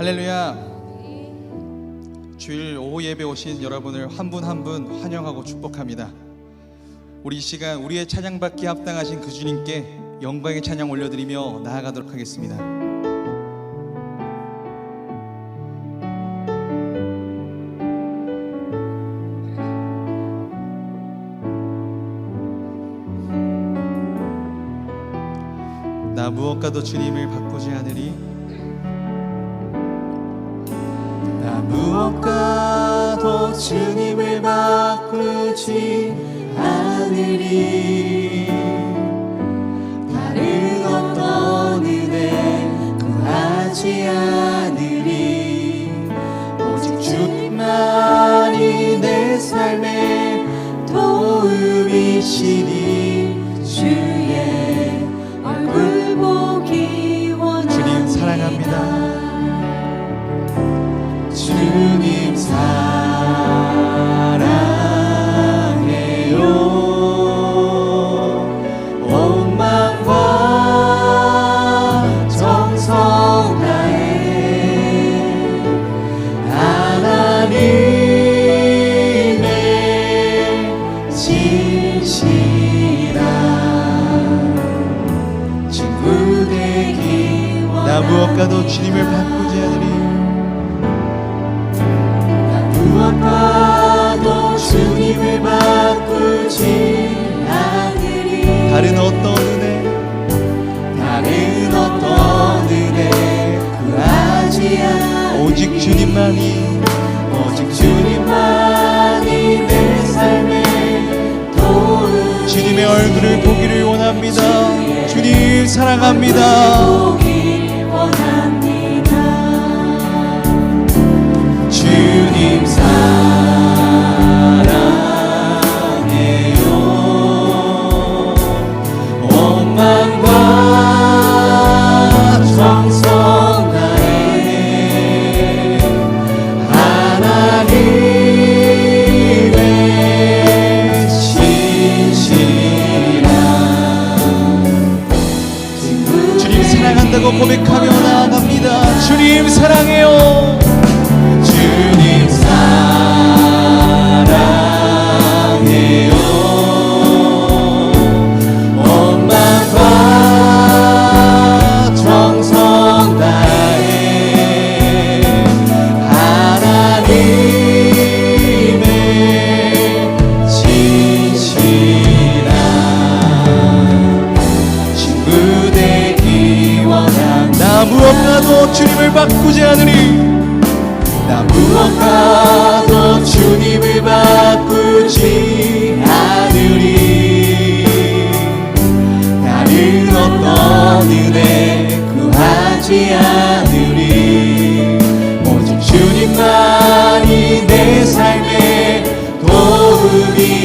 할렐루야. 주일 오후 예배 오신 여러분을 한 분 한 분 환영하고 축복합니다. 우리 시간 우리의 찬양받기 합당하신 그 주님께 영광의 찬양 올려드리며 나아가도록 하겠습니다. 나 무엇과도 주님을 바꾸지 않으리 것과도 주님을 바꾸지 않으리. 사랑합니다.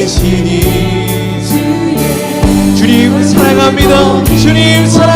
계시니. 주님 사랑합니다. 주님 사랑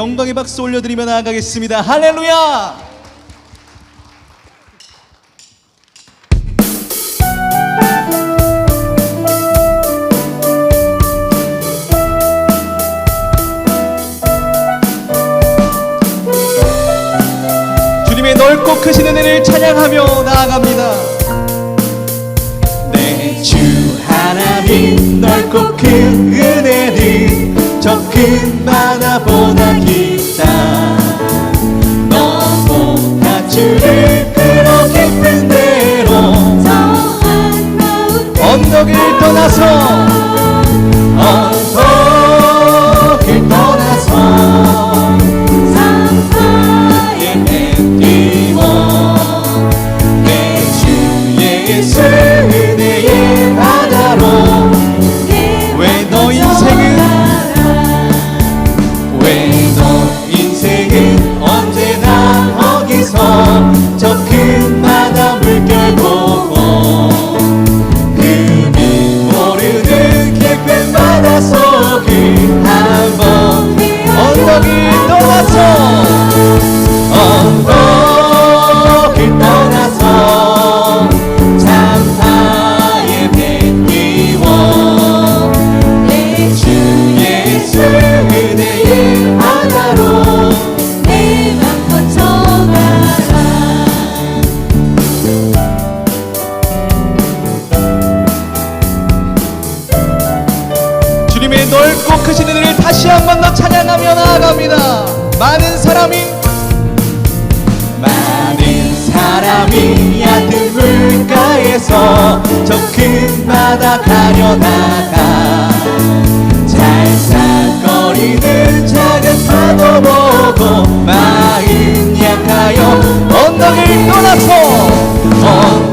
영광의 박수 올려드리며 나아가겠습니다. 할렐루야! 주님의 넓고 크신 은혜를 찬양하며 나아갑니다. 내 주 하나님 넓고 큰 나보다 깊다 너보다 주를 끌어 깊은 대로 더한 마음 언덕을 떠나서 fall on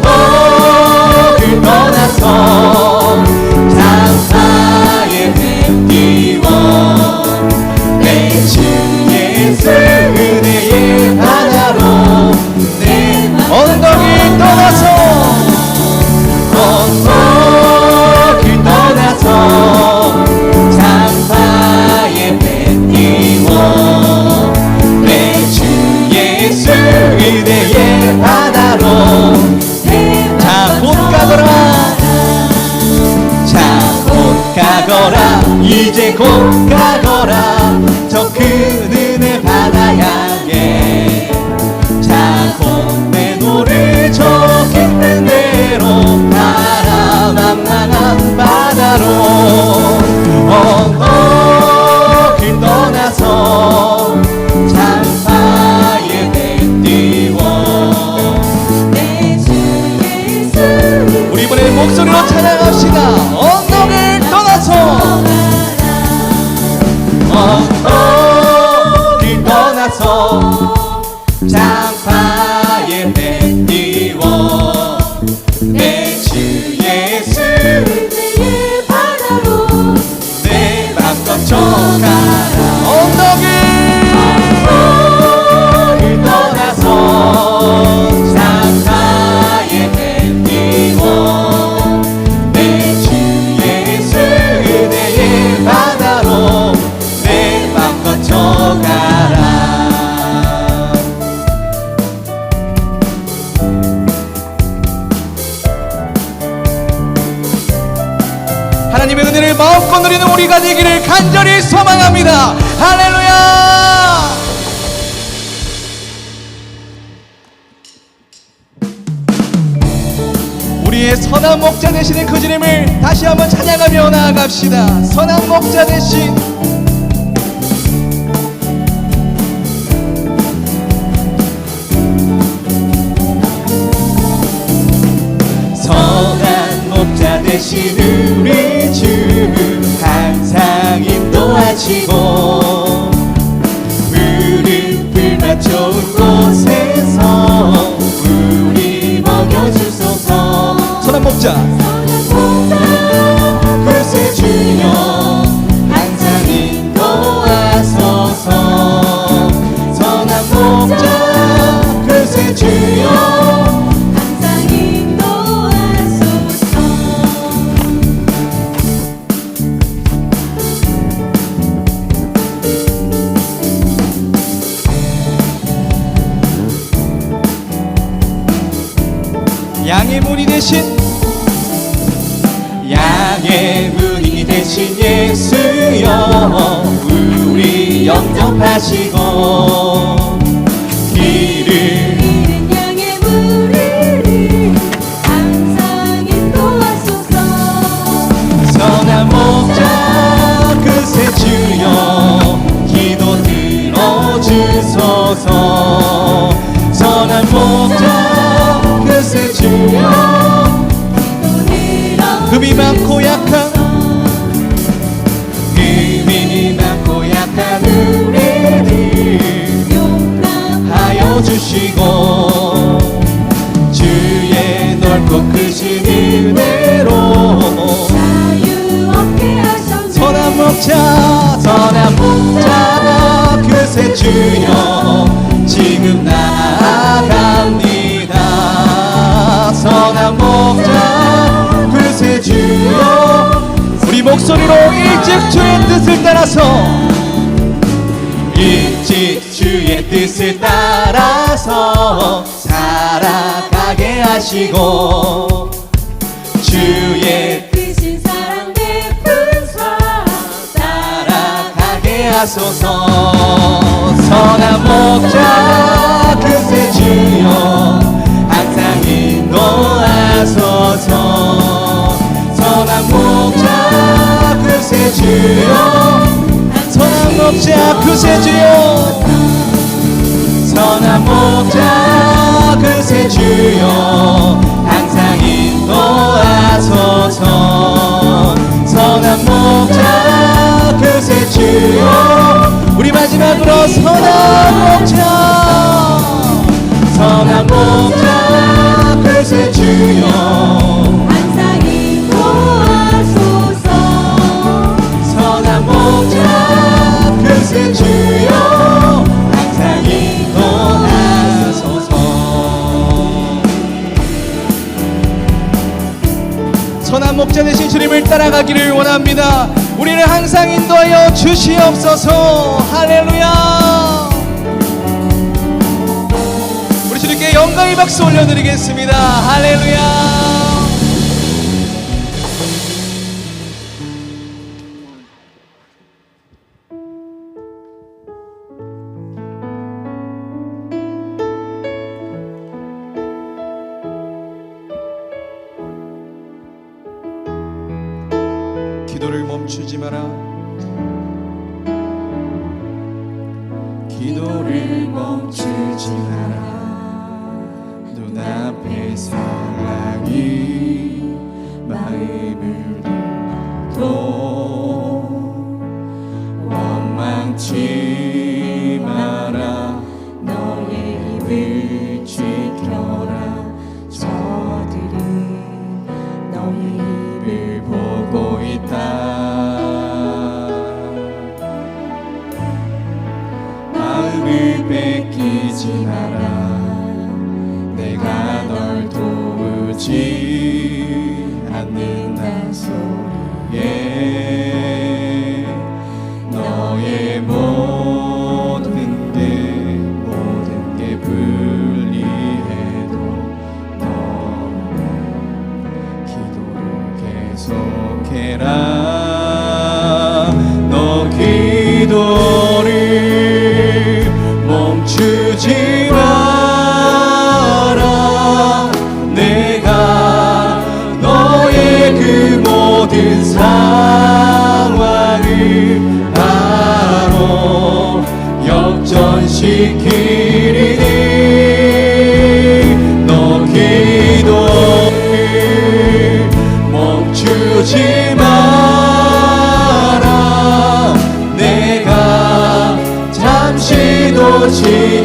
선한 목자 되시는 그 주님을 다시 한번 찬양하며 나아갑시다. 선한 목자 되신 선한 목자 되신 우리 주 항상 인도하시고 자 목소리로 일찍 주의 뜻을 따라서. 일찍 주의 뜻을 따라서 살아가게 하시고. 주의 크신 사랑 베푼사. 따라가게 하소서. 선한 목자 그새 주여 항상 인도하소서. 선한 목자 그새 주여. 선한 목자 그새 주여. 선한 목자 그새 주여. 항상 인도하소서. 선한 목자 그새 주여. 우리 마지막으로 선한 목자 주님을 따라가기를 원합니다. 우리를 항상 인도하여 주시옵소서. 할렐루야. 우리 주님께 영광의 박수 올려드리겠습니다. 할렐루야. 상황이 마음을 또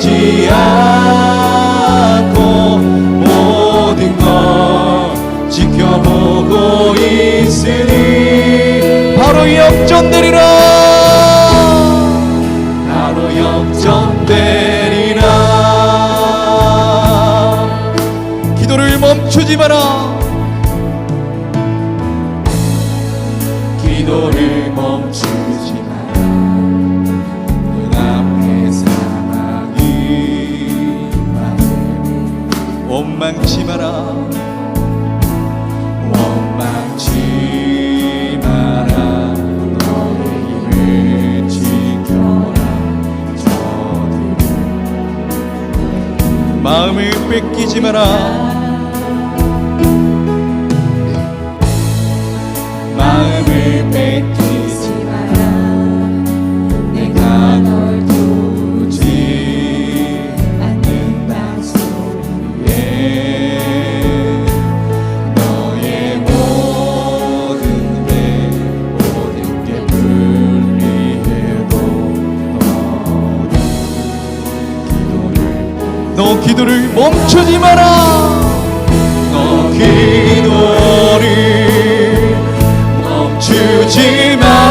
de 원망치 마라. 원망치 마라. 너의 힘을 지켜라. 저들 마음을 뺏기지 마라. 너 기도를 멈추지 마라. 너 기도를 멈추지 마라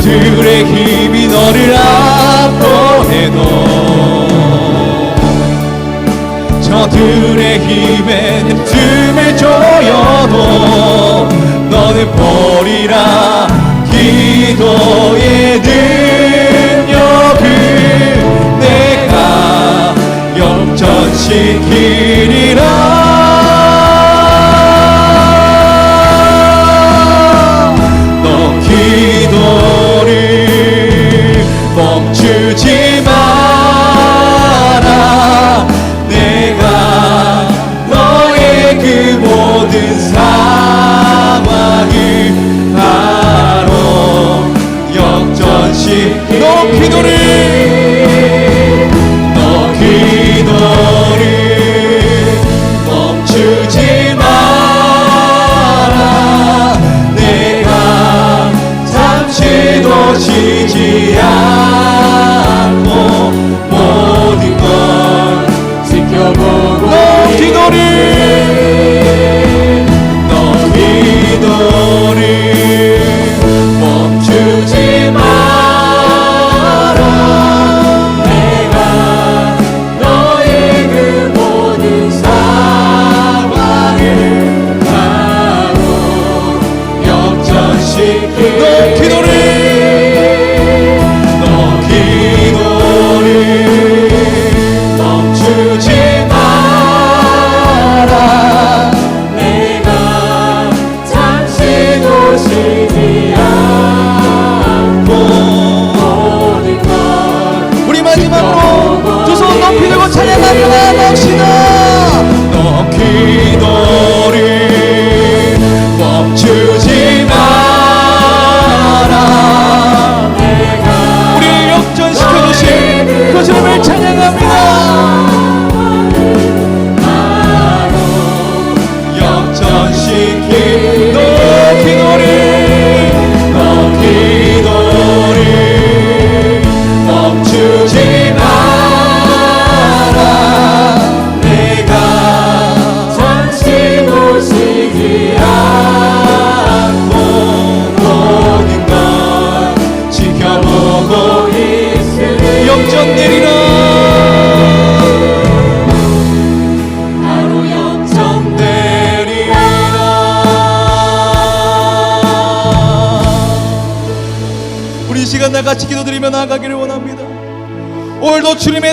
들의 힘이 너를 압도해도 저들의 힘에 틈을 조여도 너는 버리라 기도의 능력을 내가 영전시키리라.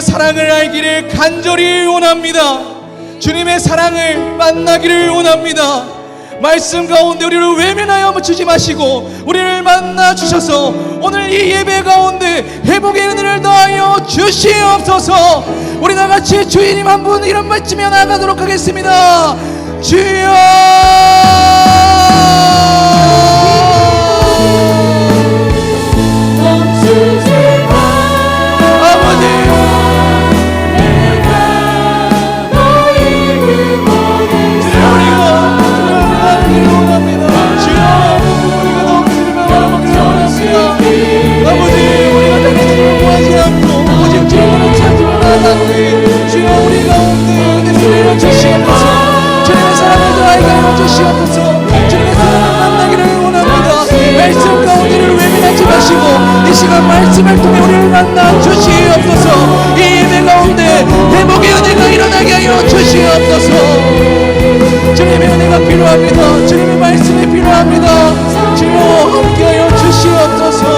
사랑을 알기를 간절히 원합니다. 주님의 사랑을 만나기를 원합니다. 말씀 가운데 우리를 외면하여 묻히지 마시고 우리를 만나 주셔서 오늘 이 예배 가운데 회복의 은혜를 더하여 주시옵소서 우리 나같이 주님 한 분 이름 외치며 나가도록 하겠습니다 주여 시간 말씀을 통해 우리를 만나 주시옵소서. 이 예배 가운데 회복의 은혜가 일어나게 하여 주시옵소서. 주님의 은혜가 필요합니다. 주님의 말씀이 필요합니다. 주여 함께하여 주시옵소서